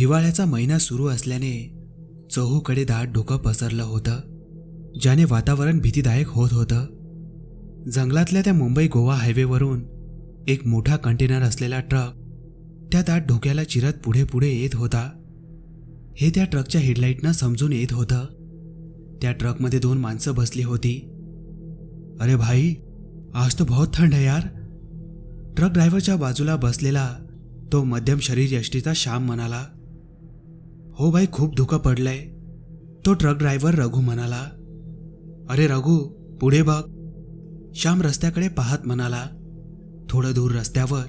हिवाळ्याचा महिना सुरू असल्याने चहूकडे दाट डोकं पसरलं होतं ज्याने वातावरण भीतीदायक होत होतं. जंगलातल्या त्या मुंबई गोवा हायवेवरून एक मोठा कंटेनर असलेला ट्रक त्या दाट ढोक्याला चिरत पुढे पुढे येत होता. हे त्या ट्रकच्या हेडलाईटनं समजून येत होतं. त्या ट्रकमध्ये दोन माणसं बसली होती. अरे भाई आज तो बहुत थंड है यार. ट्रक ड्रायव्हरच्या बाजूला बसलेला तो मध्यम शरीर यष्टीचा श्याम म्हणाला. हो भाई खूप धुकं पडलंय. तो ट्रक ड्रायव्हर रघु म्हणाला अरे रघु पुढे बघ. श्याम रस्त्याकडे पाहत म्हणाला थोडं दूर रस्त्यावर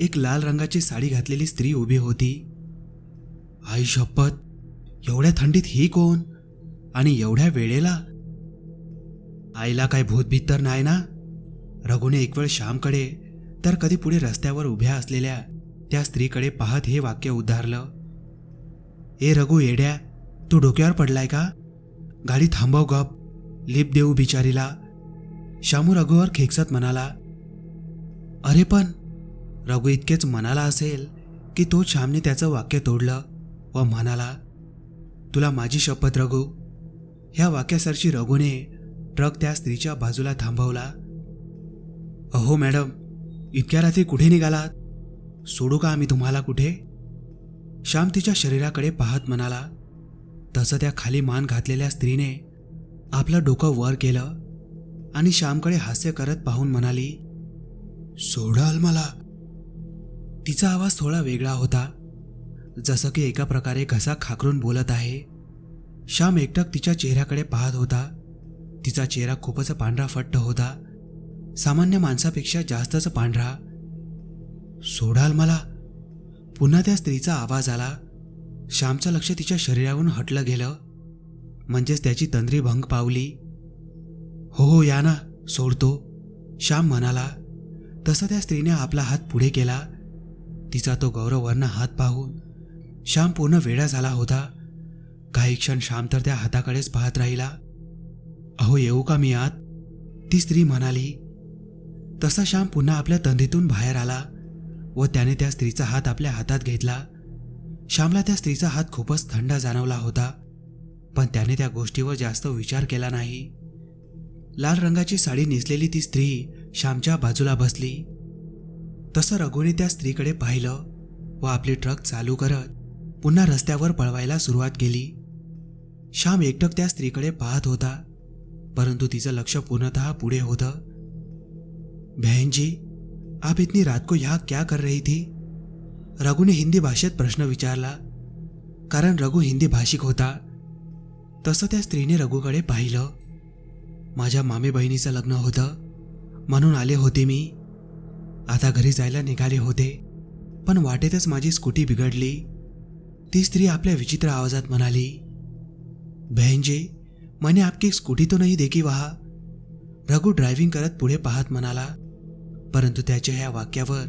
एक लाल रंगाची साडी घातलेली स्त्री उभी होती. आई शपथ एवढ्या थंडीत ही कोण? आणि एवढ्या वेळेला? आईला काय भूतभीत तर नाही ना? रघुने एक वेळ श्यामकडे तर कधी पुढे रस्त्यावर उभ्या असलेल्या त्या स्त्रीकडे पाहत हे वाक्य उद्धारलं ए रघु येड्या तू डोक्यावर पडलाय का? गाडी थांबव गप लिप देऊ बिचारीला. शामू रघुवर खेकसत म्हणाला अरे पण रघु इतकेच म्हणाला असेल की तो श्यामने त्याचं वाक्य तोडलं व म्हणाला तुला माझी शपथ रघु. ह्या वाक्यासरशी रघुने ट्रक त्या स्त्रीच्या बाजूला थांबवला. अहो मॅडम इतक्या रात्री कुठे निघालात? सोडू का आम्ही तुम्हाला कुठे? श्याम तिच्या शरीराकडे पाहत म्हणाला तसं त्या खाली मान घातलेल्या स्त्रीने आपलं डोकं वर केलं आणि श्यामकडे हास्य करत पाहून म्हणाली सोडाल मला. तिचा आवाज थोडा वेगळा होता जसं की एका प्रकारे घसा खाकरून बोलत आहे. श्याम एकटक तिच्या चेहऱ्याकडे पाहत होता. तिचा चेहरा खूपच पांढरा फट्ट होता. सामान्य माणसापेक्षा जास्तच पांढरा. सोडाल मला. पुन्हा त्या स्त्रीचा आवाज आला. श्यामचं लक्ष तिच्या शरीरावरून हटलं गेलं. म्हणजेच त्याची तंद्री भंग पावली. हो हो या ना सोडतो. श्याम म्हणाला. तसं त्या स्त्रीने आपला हात पुढे केला. तिचा तो गौरववर्ण हात पाहून श्याम पूर्ण वेडा झाला होता. काही क्षण श्याम तर त्या हाताकडेच पाहत राहिला. अहो येऊ का मी आत? ती स्त्री म्हणाली. तसा श्याम पुन्हा आपल्या तंदीतून बाहेर आला. व त्याने त्या स्त्रीचा हात आपल्या हातात घेतला. श्यामला त्या स्त्रीचा हात खूपच थंड जाणवला होता पण त्याने त्या गोष्टीवर जास्त विचार केला नाही. लाल रंगाची साडी नेसलेली ती स्त्री श्यामच्या बाजूला बसली. तसं रघुने त्या स्त्रीकडे पाहिलं व आपली ट्रक चालू करत पुन्हा रस्त्यावर पळवायला सुरुवात केली. श्याम एकटक त्या स्त्रीकडे पाहत होता परंतु तिचं लक्ष पूर्णतः पुढे होतं. बहनजी आप इतनी रात को यहाँ क्या कर रही थी? रघुने हिंदी भाषेत प्रश्न विचारला। कारण रघु हिंदी भाषिक होता। तसं त्या स्त्रीने रघुकडे पाहिलं। माझ्या मामे बहिणीचं लग्न होतं। म्हणून आले होते मी। आता घरी जायला निघाले होते। पण वाटेतच माझी स्कूटी बिघडली। ती स्त्री आपल्या विचित्र आवाजात म्हणाली बहन जी मैंने आपकी स्कूटी तो नहीं देखी वहा? रघु ड्रायव्हिंग करत पुढे पाहत म्हणाला परंतु त्याच्या ह्या वाक्यावर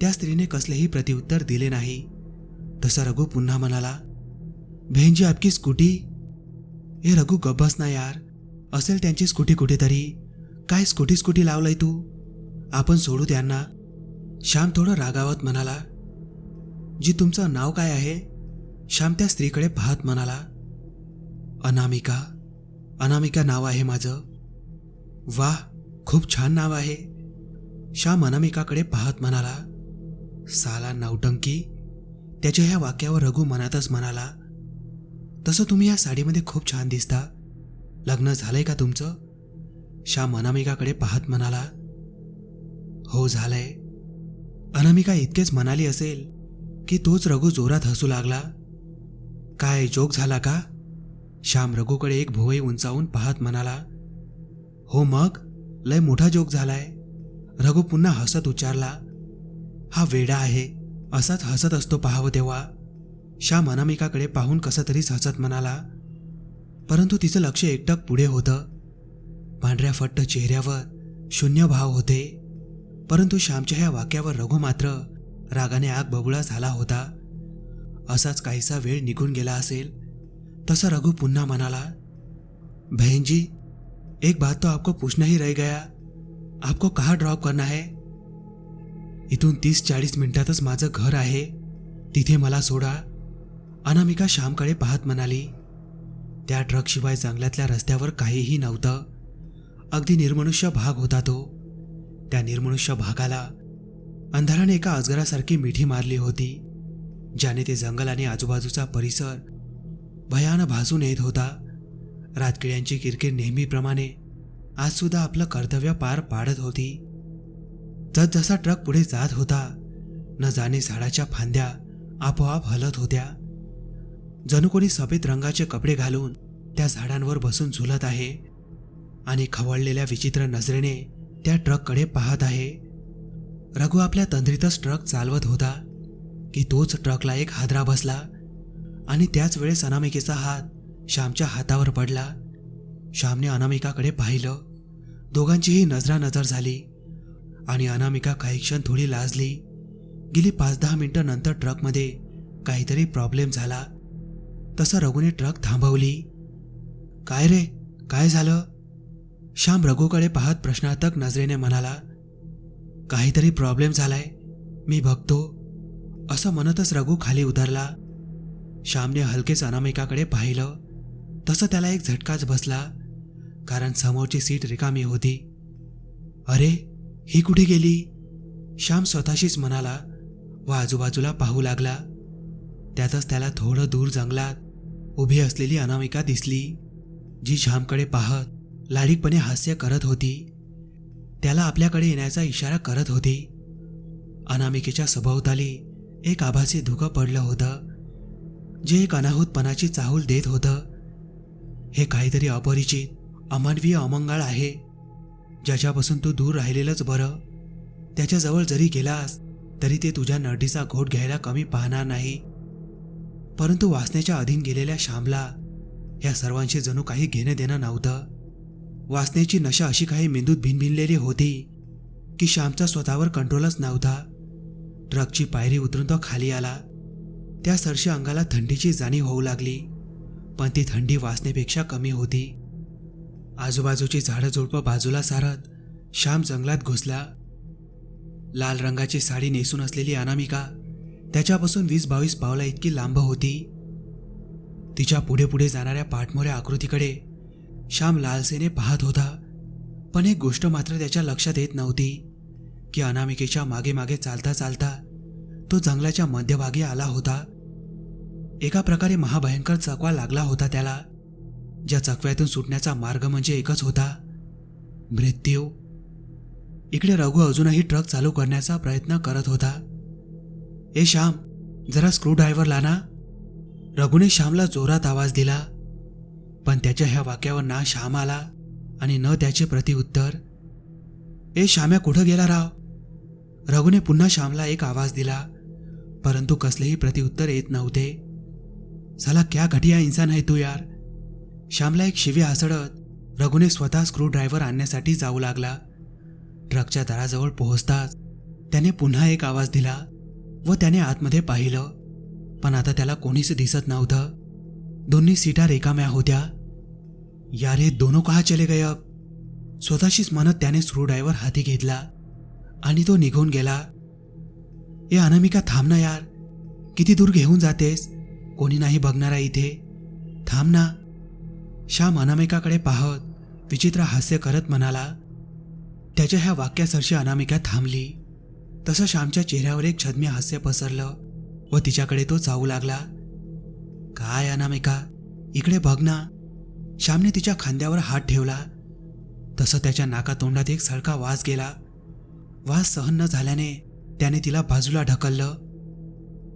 त्या स्त्रीने कसलेही प्रत्युत्तर दिले नाही. तसा रघु पुन्हा म्हणाला बहनजी आपकी स्कूटी? हे रघु गब्बस ना यार. असेल त्यांची स्कूटी कुठेतरी. काय स्कूटी स्कूटी लावलंय तू? आपण सोडू त्यांना. श्याम थोडं रागावत म्हणाला जी तुमचं नाव काय आहे? श्याम त्या स्त्रीकडे पाहत म्हणाला अनामिका. अनामिका नाव आहे माझं. वाह खूप छान नाव आहे. श्याम अनामिकाकडे पाहत म्हणाला साला नवटंकी त्याच्या ह्या वाक्यावर रघु मनातच म्हणाला तसं तुम्ही या साडीमध्ये खूप छान दिसता. लग्न झालंय का तुमचं? श्याम अनामिकाकडे पाहत म्हणाला हो झालंय. अनामिका इतकेच म्हणाली असेल की तोच रघु जोरात हसू लागला. काय जोक झाला का? श्याम रघुकडे एक भुवई उंचावून पाहत म्हणाला हो मग लय मोठा जोक झालाय. रघु पुन्हा हसत उच्चारला हा वेडा आहे असाच हसत असतो पाहावं तेव्हा श्याम अनामिकाकडे पाहून कसं तरीच हसत म्हणाला परंतु तिचं लक्ष एकटक पुढे होतं. पांढऱ्या फट्ट चेहऱ्यावर शून्य भाव होते. परंतु श्यामच्या ह्या वाक्यावर रघु मात्र रागाने आग बबुळा झाला होता. असाच काहीसा वेळ निघून गेला असेल तसा रघु पुन्हा म्हणाला बहनजी एक बात तो आपको पूछना ही रह गया. आपको कहाँ ड्रॉप करना है? इथून तीस चाळीस मिनिटातच माझं घर आहे. तिथे मला सोडा. अनामिका श्यामकडे पाहत म्हणाली त्या ट्रकशिवाय जंगलातल्या रस्त्यावर काहीही नव्हतं. अगदी निर्मनुष्य भाग होता तो. त्या निर्मनुष्य भागाला अंधाराने एका अजगरासारखी मिठी मारली होती ज्याने ते जंगल आणि आजूबाजूचा परिसर भयानं भाजून येत होता. रातकिड्यांची किरकिर नेहमीप्रमाणे आज सुद्धा आपलं कर्तव्य पार पाडत होती. जसजसा ट्रक पुढे जात होता न जाणे झाडाच्या फांद्या आपोआप हलत होत्या. जणू कोणी सफेद रंगाचे कपडे घालून त्या झाडांवर बसून झुलत आहे आणि खवळलेल्या विचित्र नजरेने त्या ट्रककडे पाहत आहे. रघु आपल्या तंद्रीतच ट्रक चालवत होता की तोच ट्रकला एक हादरा बसला आणि त्याच वेळेस अनामिकेचा हात श्यामच्या हातावर पडला. श्यामने अनामिकाकडे पाहिलं. दोघांचीही नजरानजर झाली. आणि अनामिका काही क्षण थोडी लाजली. गेली पाच दहा मिनटं नंतर ट्रकमध्ये काहीतरी प्रॉब्लेम झाला. तसं रघुने ट्रक थांबवली. काय रे? काय झालं? श्याम रघुकडे पाहत प्रश्नार्थक नजरेने म्हणाला काहीतरी प्रॉब्लेम झालाय. मी बघतो. असं म्हणतच रघु खाली उतरला. श्यामने हलकेच अनामिकाकडे पाहिलं. तसं त्याला एक झटकाच बसला. कारण समोरची सीट रिकामी होती. अरे ही कुठे गेली? श्याम स्वतःशीच म्हणाला व आजूबाजूला पाहू लागला. त्यातच त्याला थोडं दूर जंगलात उभी असलेली अनामिका दिसली जी श्यामकडे पाहत लाडीकपणे हास्य करत होती. त्याला आपल्याकडे येण्याचा इशारा करत होती. अनामिकेच्या सभोवताली एक आभासी धुकं पडलं होतं जे एक अनाहूतपणाची चाहूल देत होतं. हे काहीतरी अपरिचित अमानवीय अमंगाळ आहे. ज्याच्यापासून तू दूर राहिलेलंच बरं. त्याच्याजवळ जरी गेलास तरी ते तुझ्या नडीचा घोट घ्यायला कमी पाहणार नाही. परंतु वासनेच्या अधीन गेलेल्या श्यामला या सर्वांशी जणू काही घेणं देणं नव्हतं. वासनेची नशा अशी काही मेंदूत भिनभिनलेली होती की श्यामचा स्वतःवर कंट्रोलच नव्हता. ट्रकची पायरी उतरून तो खाली आला. त्या सरशी अंगाला थंडीची जाणीव होऊ लागली पण ती थंडी वासनेपेक्षा कमी होती. आजूबाजूची झाडं झुडपं बाजूला सारत श्याम जंगलात घुसला. लाल रंगाची साडी नेसून असलेली अनामिका त्याच्यापासून वीस बावीस पावला इतकी लांब होती. तिच्या पुढे पुढे जाणाऱ्या पाठमोऱ्या आकृतीकडे श्याम लालसेने पाहत होता. पण एक गोष्ट मात्र त्याच्या लक्षात येत नव्हती की अनामिकेच्या मागे मागे चालता चालता तो जंगलाच्या मध्यभागी आला होता. एका प्रकारे महाभयंकर चकवा लागला होता त्याला. ज्या चकव्यातून सुटण्याचा मार्ग म्हणजे एकच होता मृत्यू. इकडे रघु अजूनही ट्रक चालू करण्याचा प्रयत्न करत होता. ए श्याम जरा स्क्रू ड्रायव्हर लाना. रघुने श्यामला जोरात आवाज दिला पण त्याच्या ह्या वाक्यावर ना श्याम आला आणि न त्याचे प्रतिउत्तर ए श्याम्या कुठं गेला राव? रघुने पुन्हा श्यामला एक आवाज दिला परंतु कसलेही प्रतिउत्तर येत नव्हते. साला क्या घटिया इन्सान आहे तू यार. श्यामला एक शिवी हसडत रघुने स्वतः स्क्रू ड्रायव्हर आणण्यासाठी जाऊ लागला. ट्रकच्या दाराजवळ पोहोचताच त्याने पुन्हा एक आवाज दिला व त्याने आतमध्ये पाहिलं. पण आता त्याला कोणीच दिसत नव्हतं. दोन्ही सीटा रिकाम्या होत्या. यार हे दोनों कहा चले गए अब? स्वतःशीच म्हणत त्याने स्क्रू ड्रायव्हर हाती घेतला आणि तो निघून गेला. ए अनामिका थांब ना यार. किती दूर घेऊन जातेस? कोणी नाही बघणारा इथे. थांब ना. श्याम अनामिकाकडे पाहत विचित्र हास्य करत म्हणाला त्याच्या ह्या वाक्यासरशी अनामिका थांबली. तसं श्यामच्या चेहऱ्यावर एक छद्म्य हास्य पसरलं व तिच्याकडे तो चावू लागला. काय अनामिका इकडे बघ ना. श्यामने तिच्या खांद्यावर हात ठेवला. तसं त्याच्या नाकातोंडात एक सळका वास गेला. वास सहन न झाल्याने त्याने तिला बाजूला ढकललं.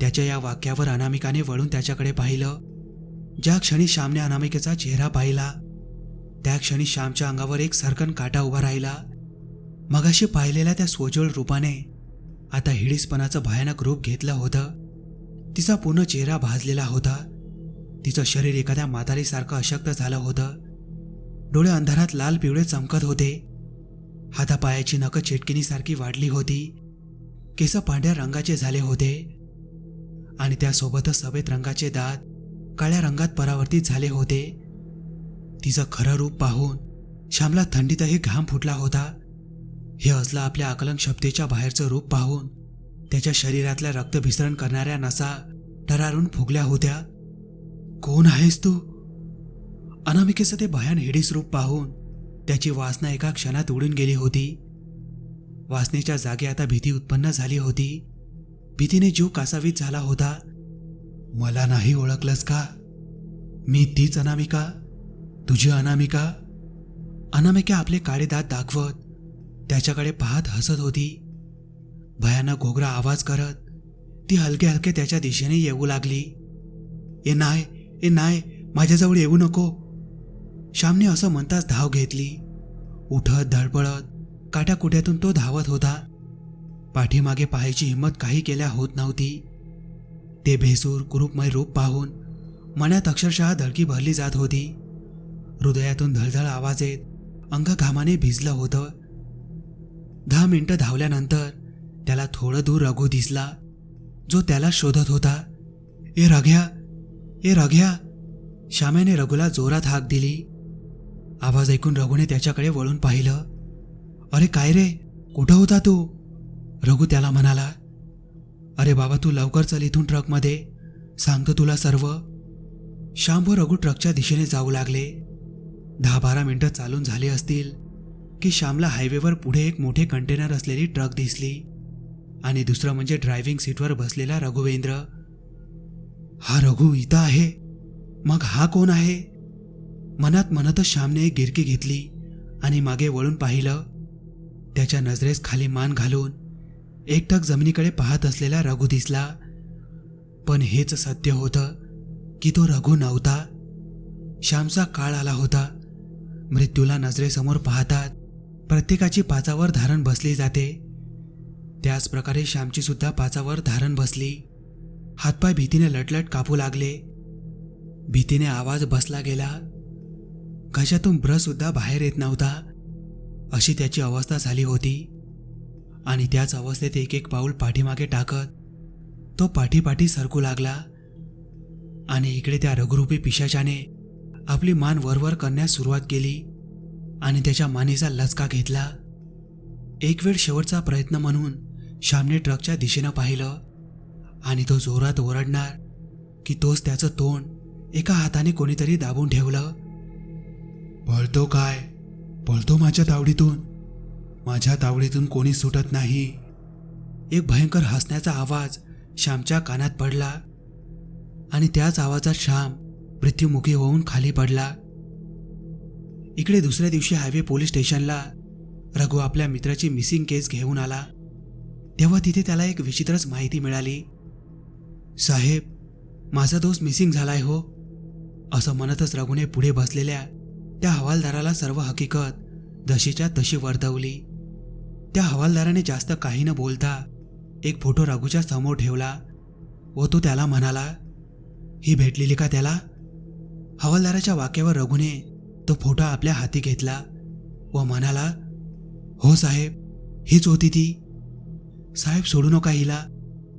त्याच्या या वाक्यावर अनामिकाने वळून त्याच्याकडे पाहिलं. ज्या क्षणी श्यामने अनामिकेचा चेहरा पाहिला त्या क्षणी श्यामच्या अंगावर एक सरकन काटा उभा राहिला. मगाशी पाहिलेल्या त्या स्वजोळ रूपाने आता हिडीसपणाचं भयानक रूप घेतलं होतं. तिचा पूर्ण चेहरा भाजलेला होता. तिचं शरीर एखाद्या म्हातारीसारखं अशक्त झालं होतं. डोळे अंधारात लाल पिवळे चमकत होते. हातापायाची नखं चेटकिनीसारखी वाढली होती. केस पांढऱ्या रंगाचे झाले होते. आणि त्यासोबतच सफेद रंगाचे दात काळ्या रंगात परावर्तित झाले होते. तिचं खरं रूप पाहून श्यामला थंडीतही घाम फुटला होता. हे असलं आपल्या आकलन क्षमतेच्या बाहेरचं रूप पाहून त्याच्या शरीरातल्या रक्तभिसरण करणाऱ्या नसा टरारून फुगल्या होत्या. कोण आहेस तू? अनामिकेचं ते भयान हिडीस रूप पाहून त्याची वासना एका क्षणात उडून गेली होती. वासनेच्या जागी आता भीती उत्पन्न झाली होती. भीतीने जीव कासावीत झाला होता. मला नाही ओळखलंस का? मी तीच अनामिका? तुझी अनामिका? अनामिका आपले काळे दात दाखवत त्याच्याकडे पाहत हसत होती. भयानक घोगरा आवाज करत ती हलके हलके त्याच्या दिशेने येऊ लागली. ए नाय ए नाय माझ्याजवळ येऊ नको. श्यामने असं म्हणताच धाव घेतली. उठत धडपडत काट्याकुट्यातून तो धावत होता. पाठीमागे पाहायची हिंमत काही केल्या होत नव्हती. ते भेसूर कुरूपमय रूप पाहून मनात अक्षरशः धडकी भरली जात होती. हृदयातून धळधळ आवाज येत अंग घामाने भिजलं होतं. दहा मिनटं धावल्यानंतर त्याला थोडं दूर रघु दिसला. जो त्याला शोधत होता ए रघ्या ए रघ्या. श्याम्याने रघुला जोरात हाक दिली. आवाज ऐकून रघुने त्याच्याकडे वळून पाहिलं. अरे काय रे? कुठं होता तू? रघु त्याला म्हणाला. अरे बाबा तू लवकर चल इथून ट्रकमध्ये. सांगतो तुला सर्व. श्याम व रघु ट्रकच्या दिशेने जाऊ लागले. दहा बारा मिनिटं चालून झाली असतील की श्यामला हायवेवर पुढे एक मोठे कंटेनर असलेली ट्रक दिसली आणि दुसरं म्हणजे ड्रायव्हिंग सीटवर बसलेला रघुवेंद्र. हा रघु इथं आहे? मग हा कोण आहे? मनात म्हणतच श्यामने एक गिरकी घेतली आणि मागे वळून पाहिलं. त्याच्या नजरेस खाली मान घालून एकटक जमिनीकडे पाहत असलेला रघु दिसला. पण हेच सत्य होतं की तो रघु नव्हता. श्यामचा काळ आला होता. मृत्यूला नजरेसमोर पाहतात. प्रत्येकाची पाचावर धारण बसली जाते. त्याच प्रकारे श्यामची सुद्धा पाचावर धारण बसली. हातपाय भीतीने लटलट कापू लागले. भीतीने आवाज बसला गेला. घशातून ब्रशसुद्धा बाहेर येत नव्हता. अशी त्याची अवस्था झाली होती. आणि त्याच अवस्थेत एक एक पाऊल पाठीमागे टाकत तो पाठीपाठी सरकू लागला. आणि इकडे त्या रघुरूपी पिशाच्याने आपली मान वरवर करण्यास सुरुवात केली आणि त्याच्या मानेचा लचका घेतला. एक वेळ शेवटचा प्रयत्न म्हणून श्यामने ट्रकच्या दिशेनं पाहिलं आणि तो जोरात ओरडणार की तोच त्याचं तोंड एका हाताने कोणीतरी दाबून ठेवलं. पळतो काय? पळतो माझ्या तावडीतून. माझ्या तावडीतून कोणी सुटत नाही. एक भयंकर हसण्याचा आवाज श्यामच्या कानात पडला आणि त्याच आवाजात श्याम मृत्युमुखी होऊन खाली पडला. इकडे दुसऱ्या दिवशी हायवे पोलीस स्टेशनला रघु आपल्या मित्राची मिसिंग केस घेऊन आला. तेव्हा तिथे त्याला एक विचित्रच माहिती मिळाली. साहेब माझा दोस्त मिसिंग झालाय हो असं म्हणतच रघुने पुढे बसलेल्या त्या हवालदाराला सर्व हकीकत जशीच्या तशी वर्तवली. त्या हवालदाराने जास्त काही न बोलता एक फोटो रघूच्या समोर ठेवला व तो त्याला म्हणाला ही भेटलेली का त्याला? हवालदाराच्या वाक्यावर रघुने तो फोटो आपल्या हाती घेतला व म्हणाला हो साहेब हीच होती ती. साहेब सोडू नका हिला.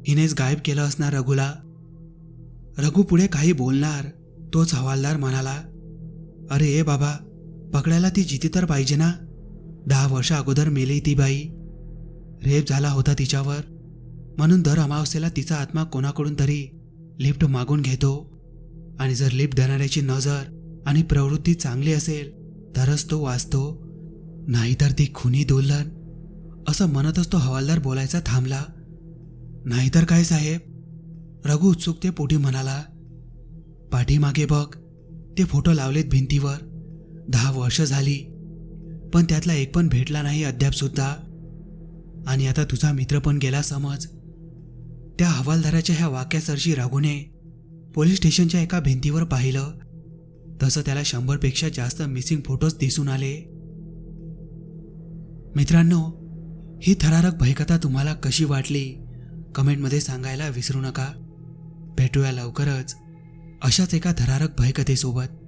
हिनेच गायब केलं असणार रघुला. रघु पुढे काही बोलणार तोच हवालदार म्हणाला अरे ए बाबा पकडायला ती जिती तर पाहिजे ना? दहा वर्ष अगोदर मेली ती बाई. रेप झाला होता तिच्यावर. म्हणून दर अमावस्येला तिचा आत्मा कोणाकडून तरी लिफ्ट मागून घेतो. आणि जर लिफ्ट देणाऱ्याची नजर आणि प्रवृत्ती चांगली असेल तरच तो वाचतो. नाहीतर ती खुनी दोलन असं म्हणतच तो हवालदार बोलायचा थांबला. नाहीतर काय साहेब? रघु उत्सुकते पोटी म्हणाला पाठीमागे बघ. ते फोटो लावलेत भिंतीवर. दहा वर्ष झाली. पण त्यातला एक पण भेटला नाही अद्याप सुद्धा. आणि आता तुझा मित्र पण गेला समज. त्या हवालदाराच्या ह्या वाक्यासरशी राघूने पोलीस स्टेशनच्या एका भिंतीवर पाहिलं. तसं त्याला शंभरपेक्षा जास्त मिसिंग फोटोज दिसून आले. मित्रांनो ही थरारक भयकथा तुम्हाला कशी वाटली? कमेंटमध्ये सांगायला विसरू नका. भेटूया लवकरच अशाच एका थरारक भयकथेसोबत.